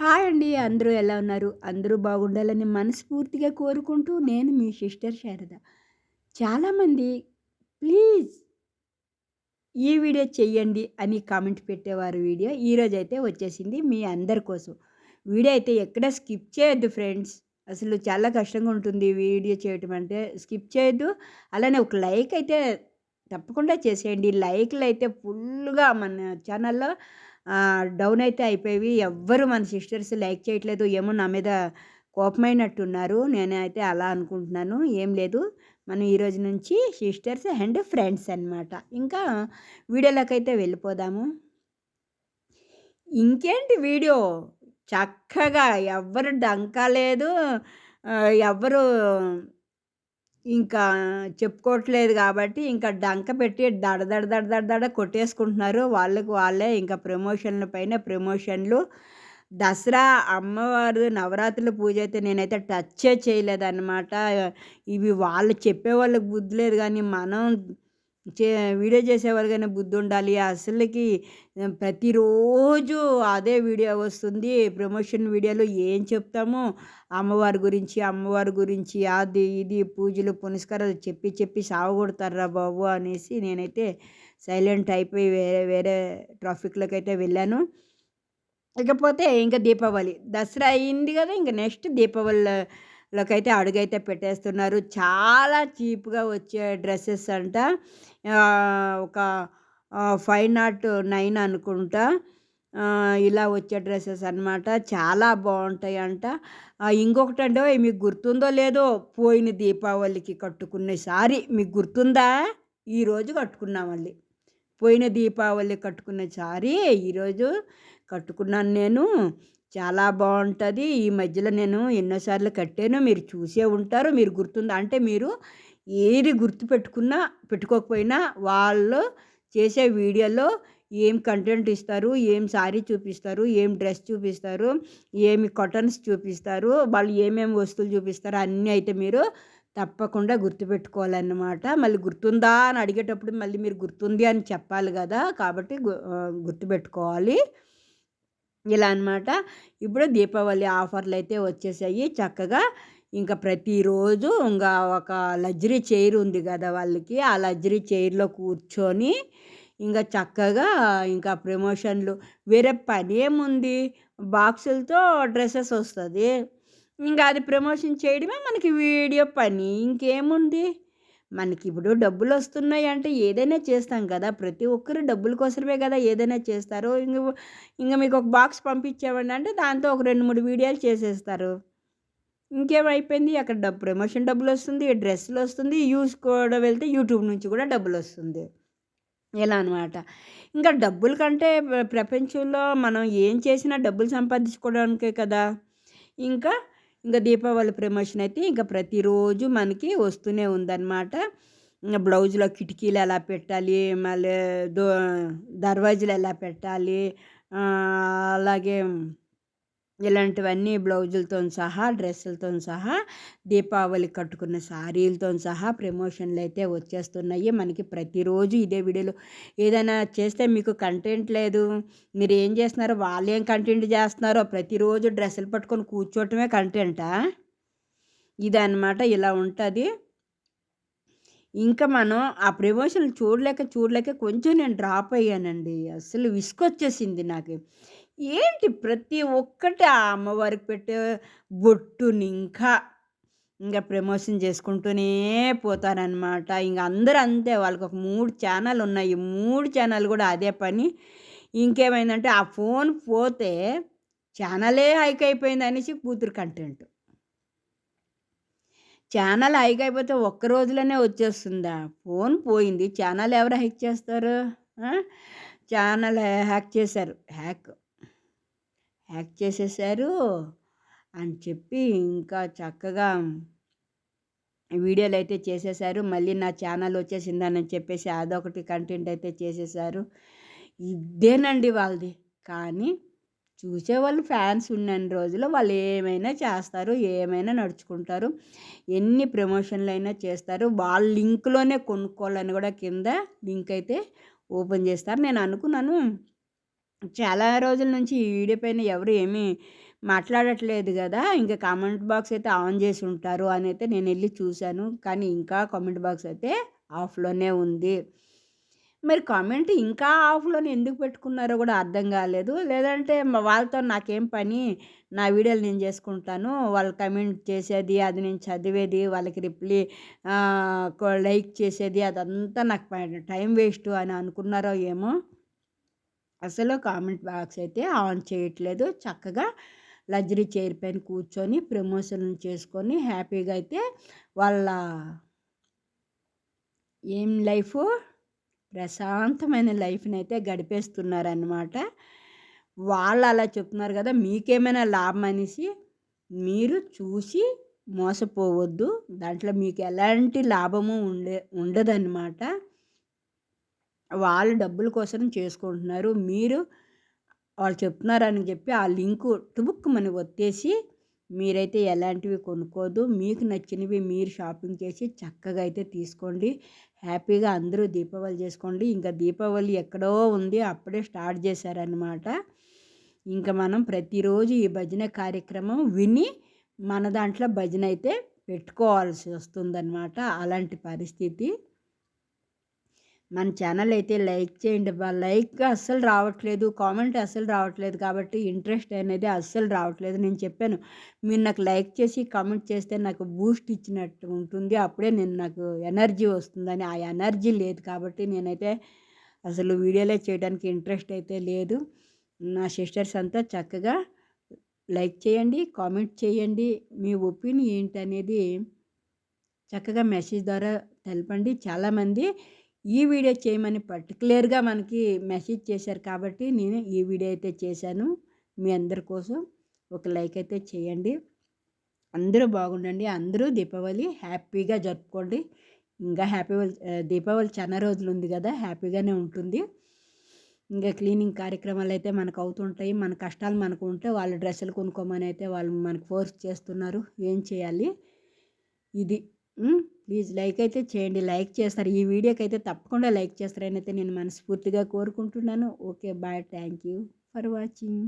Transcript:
Hi అండి అందరూ ఎలా ఉన్నారు? అందరూ బాగుండాలని మనస్ఫూర్తిగా కోరుకుంటూ నేను మీ సిస్టర్ శారద. చాలామంది ప్లీజ్ ఈ వీడియో చెయ్యండి అని కామెంట్ పెట్టేవారు వీడియో. ఈరోజు అయితే వచ్చేసింది మీ అందరి కోసం. వీడియో అయితే ఎక్కడ స్కిప్ చేయొద్దు ఫ్రెండ్స్. అసలు చాలా కష్టంగా ఉంటుంది వీడియో చేయటం అంటే స్కిప్ చేయొద్దు. అలానే ఒక లైక్ అయితే తప్పకుండా చేసేయండి. లైక్లు అయితే ఫుల్గా మన ఛానల్లో డౌన్ అయితే అయిపోయి ఎవ్వరు మన సిస్టర్స్ లైక్ చేయట్లేదు. ఏమో నా మీద కోపమైనట్టున్నారు. నేనైతే అలా అనుకుంటున్నాను. ఏం లేదు. మనం ఈరోజు నుంచి సిస్టర్స్ అండ్ ఫ్రెండ్స్ అనమాట ఇంకా వీడియోలోకి అయితే వెళ్ళిపోదాము. ఇంకేంటి వీడియో? చక్కగా ఎవ్వరు డంకాలేదు ఎవ్వరు ఇంకా చెప్పుకోవట్లేదు కాబట్టి ఇంకా డంక పెట్టి దడ దడ దడ దడ దడ కొట్టేసుకుంటున్నారు. వాళ్ళకి వాళ్ళే ఇంకా ప్రమోషన్ల పైన ప్రమోషన్లు. దసరా అమ్మవారు నవరాత్రుల పూజ అయితే నేనైతే టచ్ చేయలేదన్నమాట. ఇవి వాళ్ళు చెప్పే వాళ్ళకి బుద్ధి లేదు కానీ మనం చే వీడియో చేసేవారు కానీ బుద్ధి ఉండాలి అసలుకి ప్రతిరోజు అదే వీడియో వస్తుంది. ప్రమోషన్ వీడియోలో ఏం చెప్తామో అమ్మవారి గురించి అమ్మవారి గురించి అది ఇది పూజలు పునస్కారాలు చెప్పి చెప్పి సావగొడతారా బాబు అనేసి నేనైతే సైలెంట్ అయిపోయి వేరే వేరే ట్రాఫిక్లోకి అయితే వెళ్ళాను. ఇకపోతే ఇంకా దీపావళి. దసరా అయింది కదా ఇంకా నెక్స్ట్ దీపావళి లోకైతే అడుగైతే పెట్టేస్తున్నారు. చాలా చీప్గా వచ్చే డ్రెస్సెస్ అంట. ఒక ఫైవ్ నాట్ నైన్ అనుకుంటా. ఇలా వచ్చే డ్రెస్సెస్ అనమాట చాలా బాగుంటాయి అంట ఇంకొకటి అంటే మీకు గుర్తుందో లేదో పోయిన దీపావళికి కట్టుకునే సారీ. మీకు గుర్తుందా? ఈరోజు కట్టుకున్నాం మళ్ళీ. పోయిన దీపావళి కట్టుకున్న సారీ ఈరోజు కట్టుకున్నాను నేను. చాలా బాగుంటుంది ఈ మధ్యలో నేను ఎన్నోసార్లు కట్టాను. మీరు చూసే ఉంటారు. మీరు గుర్తుందా? అంటే మీరు ఏది గుర్తు పెట్టుకున్నా పెట్టుకోకపోయినా వాళ్ళు చేసే వీడియోలో ఏం కంటెంట్ ఇస్తారు ఏం శారీ చూపిస్తారు ఏం డ్రెస్ చూపిస్తారు ఏమి కాటన్స్ చూపిస్తారు వాళ్ళు ఏమేమి వస్తువులు చూపిస్తారు అన్నీ అయితే మీరు తప్పకుండా గుర్తుపెట్టుకోవాలన్నమాట. మళ్ళీ గుర్తుందా అని అడిగేటప్పుడు మళ్ళీ మీరు గుర్తుంది అని చెప్పాలి కదా? కాబట్టి గుర్తుపెట్టుకోవాలి. ఇలా అనమాట ఇప్పుడు దీపావళి ఆఫర్లు అయితే వచ్చేసాయి. చక్కగా ఇంకా ప్రతిరోజు ఇంకా ఒక లగ్జరీ చైర్ ఉంది కదా వాళ్ళకి. ఆ లగ్జరీ చైర్లో కూర్చొని ఇంకా చక్కగా ఇంకా ప్రమోషన్లు. వేరే పని ఏముంది? బాక్సులతో డ్రెస్సెస్ వస్తుంది. ఇంకా అది ప్రమోషన్ చేయడమే మనకి వీడియో పని. ఇంకేముంది? మనకి ఇప్పుడు డబ్బులు వస్తున్నాయి అంటే ఏదైనా చేస్తాం కదా. ప్రతి ఒక్కరు డబ్బుల కోసమే కదా ఏదైనా చేస్తారు. ఇంక ఇంకా మీకు ఒక బాక్స్ పంపించామండి అంటే దాంతో ఒక రెండు మూడు వీడియోలు చేసేస్తారు. ఇంకేమైపోయింది? అక్కడ డబ్బు ప్రమోషన్ డబ్బులు వస్తుంది డ్రెస్సులు వస్తుంది యూస్ కూడా వెళ్తే యూట్యూబ్ నుంచి కూడా డబ్బులు వస్తుంది. ఇలా అనమాట ఇంకా డబ్బుల కంటే ప్రపంచంలో మనం ఏం చేసినా డబ్బులు సంపాదించుకోవడానికే కదా. ఇంకా ఇంకా దీపావళి ప్రమోషన్ అయితే ఇంకా ప్రతిరోజు మనకి వస్తూనే ఉందన్నమాట. బ్లౌజ్లో కిటికీలు ఎలా పెట్టాలి మళ్ళీ దో దర్వాజులు ఎలా పెట్టాలి అలాగే ఇలాంటివన్నీ బ్లౌజులతో సహా డ్రెస్సులతో సహా దీపావళి కట్టుకున్న శారీలతో సహా ప్రమోషన్లు అయితే వచ్చేస్తున్నాయి. మనకి ప్రతిరోజు ఇదే వీడియోలో. ఏదైనా చేస్తే మీకు కంటెంట్ లేదు. మీరు ఏం చేస్తున్నారో వాళ్ళు ఏం కంటెంట్ చేస్తున్నారో ప్రతిరోజు డ్రెస్సులు పట్టుకొని కూర్చోవటమే కంటెంటా? ఇదన్నమాట ఇలా ఉంటుంది. ఇంకా మనం ఆ ప్రమోషన్ చూడలేక చూడలేక కొంచెం నేను డ్రాప్ అయ్యానండి. అసలు విసుకొచ్చేసింది నాకు. ఏంటి ప్రతి ఒక్కటి ఆ అమ్మవారికి పెట్టే బొట్టుని ఇంకా ఇంకా ప్రమోషన్ చేసుకుంటూనే పోతారనమాట ఇంక అందరూ అంతే వాళ్ళకి ఒక మూడు ఛానల్ ఉన్నాయి. మూడు ఛానల్ కూడా అదే పని. ఇంకేమైందంటే ఆ ఫోన్ పోతే ఛానలే హైక్ అయిపోయింది అనేసి కూతురు కంటెంట్. ఛానల్ హైక్ అయిపోతే ఒక్క రోజులోనే వచ్చేస్తుందా? ఫోన్ పోయింది. ఛానల్ ఎవరు హైక్ చేస్తారు? ఛానల్ హ్యాక్ చేశారు. హ్యాక్ హ్యాక్ చేసేసారు అని చెప్పి ఇంకా చక్కగా వీడియోలు అయితే చేసేసారు. మళ్ళీ నా ఛానల్ వచ్చేసిందని చెప్పేసి అదొకటి కంటెంట్ అయితే చేసేసారు. ఇదేనండి వాళ్ళది. కానీ చూసేవాళ్ళు ఫ్యాన్స్ ఉన్న రోజులు వాళ్ళు ఏమైనా చేస్తారు ఏమైనా నడుచుకుంటారు ఎన్ని ప్రమోషన్లు అయినా చేస్తారు. వాళ్ళ లింక్లోనే కొనుక్కోవాలని కూడా కింద లింక్ అయితే ఓపెన్ చేస్తారు. నేను అనుకున్నాను చాలా రోజుల నుంచి ఈ వీడియో పైన ఎవరు ఏమీ మాట్లాడట్లేదు కదా ఇంకా కామెంట్ బాక్స్ అయితే ఆన్ చేసి ఉంటారు అని అయితే నేను వెళ్ళి చూశాను. కానీ ఇంకా కామెంట్ బాక్స్ అయితే ఆఫ్లోనే ఉంది. మరి కామెంట్ ఇంకా ఆఫ్లోనే ఎందుకు పెట్టుకున్నారో కూడా అర్థం కాలేదు. లేదంటే వాళ్ళతో నాకేం పని నా వీడియోలు నేను చేసుకుంటాను వాళ్ళు కమెంట్ చేసేది అది నేను చదివేది వాళ్ళకి రిప్లై లైక్ చేసేది అదంతా నాకు టైం వేస్ట్ అని అనుకున్నారో ఏమో. అసలు కామెంట్ బాక్స్ అయితే ఆన్ చేయట్లేదు. చక్కగా లగ్జరీ చైర్ పైన కూర్చొని ప్రమోషన్ చేసుకొని హ్యాపీగా అయితే వాళ్ళ ఏం లైఫ్? ప్రశాంతమైన లైఫ్ని అయితే గడిపేస్తున్నారనమాట వాళ్ళు అలా చెప్తున్నారు కదా మీకేమైనా లాభం అనేసి మీరు చూసి మోసపోవద్దు. దాంట్లో మీకు ఎలాంటి లాభము ఉండే ఉండదన్నమాట. వాళ్ళు డబ్బుల కోసం చేసుకుంటున్నారు మీరు వాళ్ళు చెప్తున్నారని చెప్పి ఆ లింకు టుబుక్ మని ఒత్తేసి మీరైతే ఎలాంటివి కొనుక్కోదు మీకు నచ్చినవి మీరు షాపింగ్ చేసి చక్కగా అయితే తీసుకోండి. హ్యాపీగా అందరూ దీపావళి చేసుకోండి. ఇంకా దీపావళి ఎక్కడో ఉంది అప్పుడే స్టార్ట్ చేశారనమాట ఇంకా మనం ప్రతిరోజు ఈ భజన కార్యక్రమం విని మన దాంట్లో భజన అయితే పెట్టుకోవాల్సి వస్తుందన్నమాట అలాంటి పరిస్థితి. మన ఛానల్ అయితే లైక్ చేయండి లైక్ అస్సలు రావట్లేదు కామెంట్ అస్సలు రావట్లేదు కాబట్టి ఇంట్రెస్ట్ అనేది అస్సలు రావట్లేదు. నేను చెప్పాను మీరు నాకు లైక్ చేసి కామెంట్ చేస్తే నాకు బూస్ట్ ఇచ్చినట్టు ఉంటుంది. అప్పుడే నేను నాకు ఎనర్జీ వస్తుందని. ఆ ఎనర్జీ లేదు కాబట్టి నేనైతే అసలు వీడియోలే చేయడానికి ఇంట్రెస్ట్ అయితే లేదు. నా సిస్టర్స్ అంతా చక్కగా లైక్ చేయండి కామెంట్ చేయండి. మీ ఒపీనియన్ ఏంటనేది చక్కగా మెసేజ్ ద్వారా తెలపండి. చాలామంది ఈ వీడియో చేయమని పర్టికులర్గా మనకి మెసేజ్ చేశారు కాబట్టి నేను ఈ వీడియో అయితే చేశాను. మీ అందరి కోసం ఒక లైక్ అయితే చేయండి. అందరూ బాగుండండి. అందరూ దీపావళి హ్యాపీగా జరుపుకోండి. ఇంకా హ్యాపీ దీపావళి చాలా రోజులు ఉంది కదా హ్యాపీగానే ఉంటుంది. ఇంకా క్లీనింగ్ కార్యక్రమాలు అయితే మనకు అవుతుంటాయి. మన కష్టాలు మనకు ఉంటే వాళ్ళు డ్రెస్సులు కొనుక్కోమని అయితే వాళ్ళు మనకు ఫోర్స్ చేస్తున్నారు. ఏం చేయాలి? ఇది ప్లీజ్ లైక్ అయితే చేయండి. లైక్ చేస్తారు. ఈ వీడియోకి అయితే తప్పకుండా లైక్ చేస్తారని అయితే నేను మనస్ఫూర్తిగా కోరుకుంటున్నాను. Okay bye. Thank you for watching.